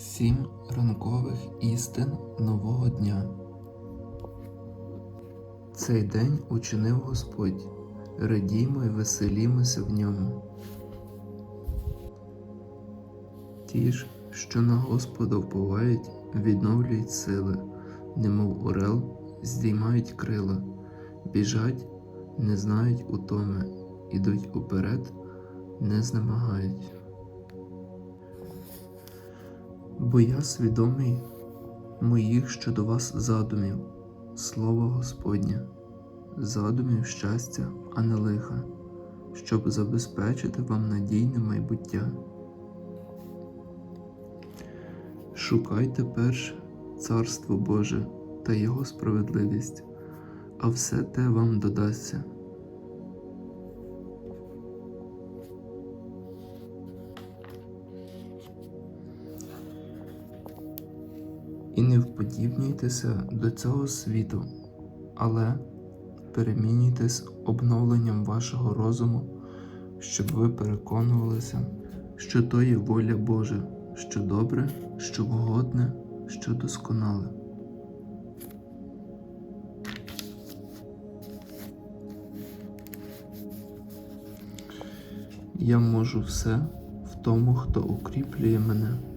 Сім ранкових істин нового дня. Цей день учинив Господь. Радіймо і веселімося в ньому. Ті ж, що на Господа вповають, відновлюють сили, немов орел, здіймають крила, біжать, не знають утоми, ідуть уперед, не знемагають. Бо я свідомий моїх щодо вас задумів, слово Господнє, задумів щастя, а не лиха, щоб забезпечити вам надійне майбуття. Шукайте перш Царство Боже та Його справедливість, а все те вам додасться. І не вподібнюйтеся до цього світу, але перемінюйтесь обновленням вашого розуму, щоб ви переконувалися, що то є воля Божа, що добре, що вгодне, що досконале. Я можу все в тому, хто укріплює мене.